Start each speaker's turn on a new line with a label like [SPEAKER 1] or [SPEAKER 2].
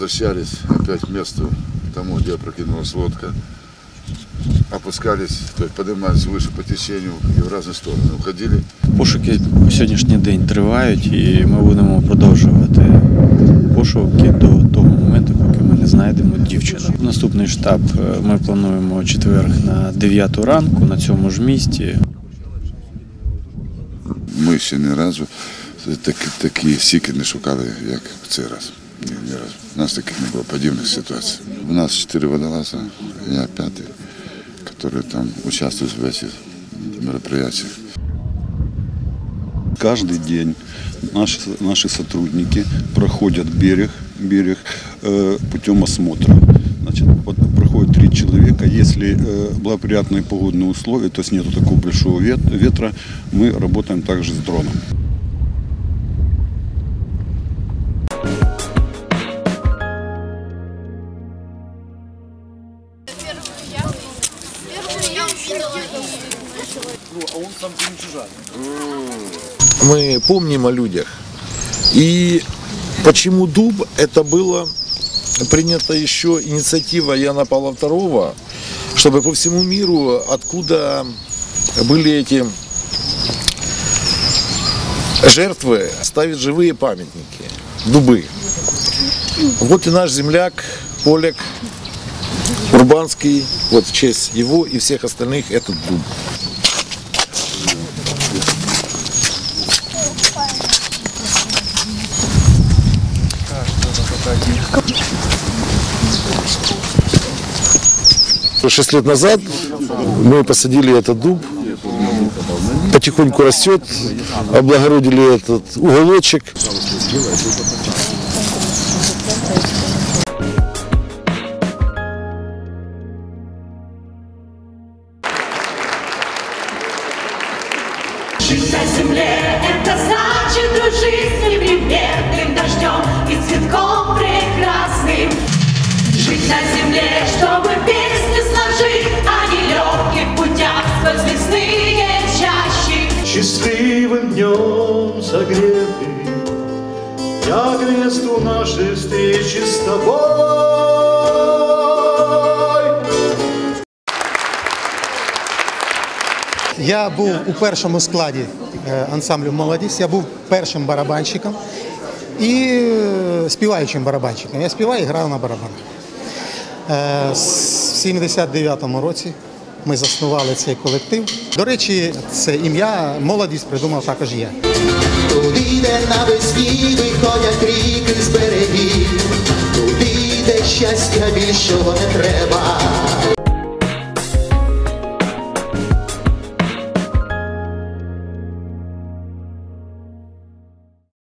[SPEAKER 1] Возвращались опять к месту, тому, где опрокинулась лодка. Опускались, то есть поднимались выше по течению и в разные стороны уходили.
[SPEAKER 2] Пошуки по сьогоднішній день тривають і ми будемо продовжувати пошуки до того моменту, поки ми не знайдемо дівчину. Наступний штаб е, ми плануємо четверг на 9 ранку на цьому ж місці.
[SPEAKER 1] Ми ще ні разу так, такі сіки не шукали, як в цей раз. Ні, ні разу. У нас таких не було подібних ситуацій. У нас чотири водолаза, я п'ятий, які там участвують в цих мероприятиях.
[SPEAKER 3] Каждый день наши, наши сотрудники проходят берег, берег э, путем осмотра. Значит, вот проходит три человека. Если э, благоприятные погодные условия, то есть нету такого большого вет- ветра, мы работаем также с дроном.
[SPEAKER 4] Мы помним о людях. И почему дуб? Это было принята еще инициатива Яна Павла II, чтобы по всему миру, откуда были эти жертвы, ставить живые памятники, дубы. Вот и наш земляк, Поляк, Урбанский, вот в честь его и всех остальных этот дуб. Шесть лет назад мы посадили этот дуб, потихоньку растет, облагородили этот уголочек.
[SPEAKER 5] Жить на земле – это значит дружить с неприметным дождем и цветком прекрасным. Жить на земле, чтобы песни сложить, а не легких путях сквозь лесные чащи.
[SPEAKER 6] Счастливым днем согретый Я к месту нашей встречи с тобой
[SPEAKER 7] Я був у першому складі е, ансамблю Молодість. Я був першим барабанщиком і е, співаючим барабанщиком. Я співаю і грав на барабанах. Е, В 79-му році ми заснували цей колектив. До речі, це ім'я молодість придумав також я.
[SPEAKER 8] Туди, де навесні виходять ріки з